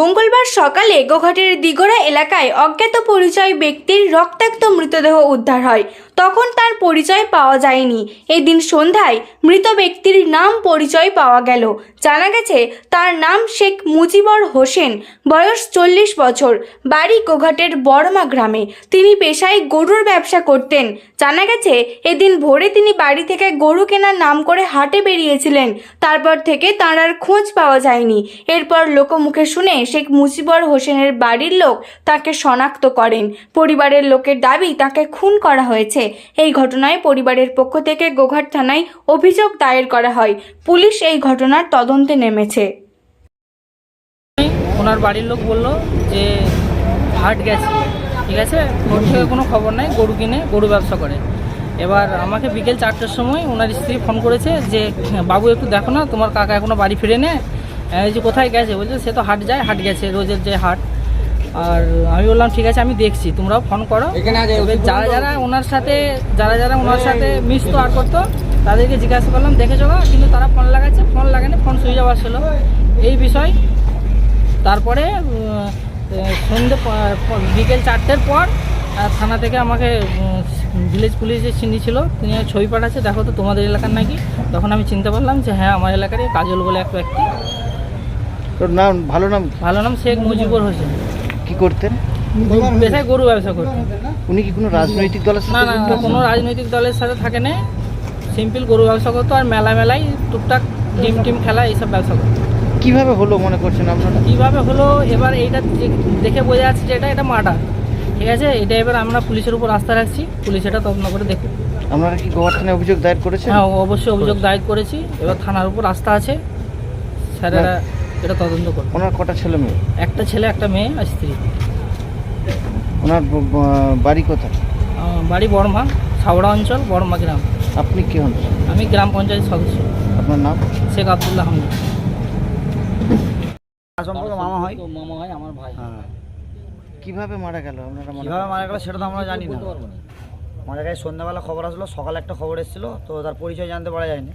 মঙ্গলবার সকালে গোঘাটের দিগড়া এলাকায় অজ্ঞাত পরিচয় ব্যক্তির রক্তাক্ত মৃতদেহ উদ্ধার হয়। তখন তার পরিচয় পাওয়া যায়নি। এই দিন সন্ধ্যায় মৃত ব্যক্তির নাম পরিচয় পাওয়া গেল। জানা গেছে, তার নাম শেখ মুজিবর হোসেন। বয়স চল্লিশ বছর। বাড়ি কোঘাটের বড়মা গ্রামে। তিনি পেশায় গরুর ব্যবসা করতেন। জানা গেছে, এদিন ভোরে তিনি বাড়ি থেকে গরু কেনার নাম করে হাটে বেরিয়েছিলেন। তারপর থেকে তাঁর আর খোঁজ পাওয়া যায়নি। এরপর লোকমুখে শুনে শেখ মুজিবর হোসেনের বাড়ির লোক তাকে শনাক্ত করেন। পরিবারের লোকের দাবি তাকে খুন করা হয়েছে। এই ঘটনায় পরিবারের পক্ষ থেকে গোঘাট থানায় অভিযোগ দায়ের করা হয়। পুলিশ এই ঘটনার তদন্তে নেমেছে। ওনার বাড়ির লোক বলল যে হাট গেছে, ঠিক আছে? ওর থেকে কোনো খবর নাই, গরু কিনে, গরু ব্যবসা করে। এবার আমাকে বিকেল চারটের সময় ওনার স্ত্রী ফোন করেছে যে, বাবু, একটু দেখো না, তোমার কাকা এখনও বাড়ি ফিরে নে যে কোথায় গেছে? বলছে, সে তো হাট যায়, হাট গেছে, রোজের যে হাট। আর আমি বললাম ঠিক আছে আমি দেখছি তোমরাও ফোন করো। যারা যারা ওনার সাথে যারা যারা ওনার সাথে মিশতো আর করতো তাদেরকে জিজ্ঞাসা করলাম দেখেছ না কিন্তু তারা ফোন লাগাচ্ছে ফোন লাগানি ফোন সুইচ অফ আসছিল। এই বিষয়। তারপরে সন্ধে বিকেল চারটের পর থানা থেকে আমাকে ভিলেজ পুলিশ যে চিনি ছিল তিনি ছবি পাঠাচ্ছে দেখো তো তোমাদের এলাকার নাকি? তখন আমি চিনতে পারলাম যে হ্যাঁ আমার এলাকারই কাজল বলে এক ব্যক্তি। তোর নাম ভালো নাম ভালো নাম শেখ মুজিবুর হোসেন। কি করতেন? পেশায় গরু ব্যবসা করতেন উনি কি কোনো রাজনৈতিক দলের না না যুক্ত? কোনো রাজনৈতিক দলের সাথে থাকে না। সিম্পল গরু ব্যবসা করতো আর মেলা মেলায় টুকটাক টিম টিম খেলা এইসব ব্যবসা করতো। কীভাবে হলো মনে করছেন আপনারা? কীভাবে হলো এবার এইটা যে- দেখে বোঝা যাচ্ছে যে এটা এটা মার্ডার। ঠিক আছে? এটা এবার আমরা পুলিশের উপর আস্থা রাখছি। পুলিশ এটা তদন্ত করে দেখুক আপনারা কি গোয়া থানায় অভিযোগ দায়ের করেছেন? হ্যাঁ অবশ্যই অভিযোগ দায়ের করেছি। এবার থানার উপর আস্থা আছে। স্যারেরা এটা তদন্ত করবে। ওনার কটা ছেলে মেয়ে? একটা ছেলে একটা মেয়ে আর স্ত্রী। ওনার বাড়ি কোথায়? বাড়ি বর্মা ছাওড়া অঞ্চল বর্মা গ্রাম। আপনি কি হন? আমি গ্রাম পঞ্চায়েত সদস্য। আপনার নাম? শেখ আবদুল্লাহ আহমেদ সম্পর্কে মামা হয়? মামা হয় আমার ভাই। হ্যাঁ। কীভাবে মারা গেল? আপনারা মনে কীভাবে মারা গেল সেটা তো আমরা জানি না। মারা গেছে সন্ধ্যাবেলা খবর আসলো সকালে একটা খবর এসেছিল তো তার পরিচয় জানতে পারা যায়নি।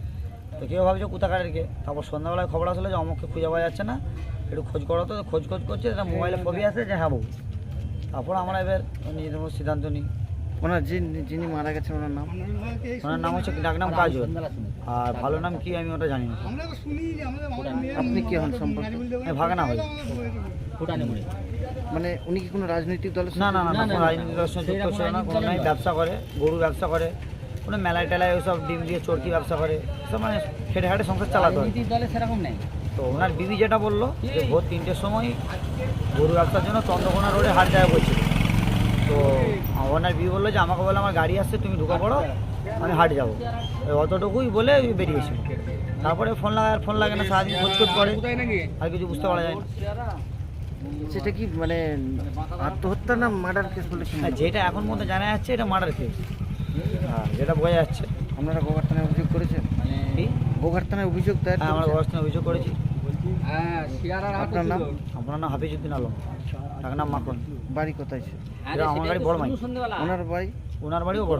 তো কেউ ভাবছে কোথাকারের কে? তারপর সন্ধ্যাবেলায় খবর আসলে যে অমুককে খুঁজে পাওয়া যাচ্ছে না। একটু খোঁজ করো তো খোঁজ খোঁজ করছে এটা মোবাইলে ছবি আছে যে হ্যাঁ বাবু তারপর আমরা এবার নিজেদের মতো সিদ্ধান্ত নিই। ওনার যিনি যিনি মারা গেছেন ওনার নাম? ওনার নাম হচ্ছে ডাকনাম কাজল। আর ভালো নাম কি আমি ওটা জানি না। আপনি কি হন সম্পর্কে? ভাগনা হই। মানে উনি কি কোনো রাজনৈতিক দলের না না না কোনো রাজনীতির সঙ্গে যুক্ত ছিল না কোনো ব্যবসা করে গরু ব্যবসা করে। কোনো মেলায় টেলায় ওইসব ডিম দিয়ে চরকি ব্যবসা করে সব মানে খেটে খাটে সংসার চালাতে হয়। দলে সেরকম নেই। তো ওনার বিবি যেটা বলল যে ভোর তিনটের সময় গরু ব্যবসার জন্য চন্দ্রকোনা রোডে হাট জায়গা করছিল তো ওনার বিবি বলল যে আমাকে বলে আমার গাড়ি আসছে তুমি ঢুকে পড়ো আমি হাট যাব। অতটুকুই বলে বেরিয়েছিল তারপরে ফোন লাগায় ফোন লাগে না সারাদিন খোঁজ খোঁজ করে। আর কিছু বুঝতে পারা যায় না। সেটা কি মানে আত্মহত্যা না মার্ডার কেস বলে যেটা এখন মধ্যে জানা যাচ্ছে এটা মার্ডার কেস। হ্যাঁ যেটা বোঝা যাচ্ছে। আপনারা গোঘাট থানায় অভিযোগ করেছেন? কি? গোঘাট থানায় অভিযোগ দায়ের হ্যাঁ আমরা করেছেন? থানায় অভিযোগ করেছি। আপনার নাম? আপনার নাম হাফিজুদ্দিন আলম। তার নাম মাখন। বাড়ি কোথায় ছিল? আমার বাড়ি বড় মাই ওনার বাড়ি? ওনার বাড়িও বড়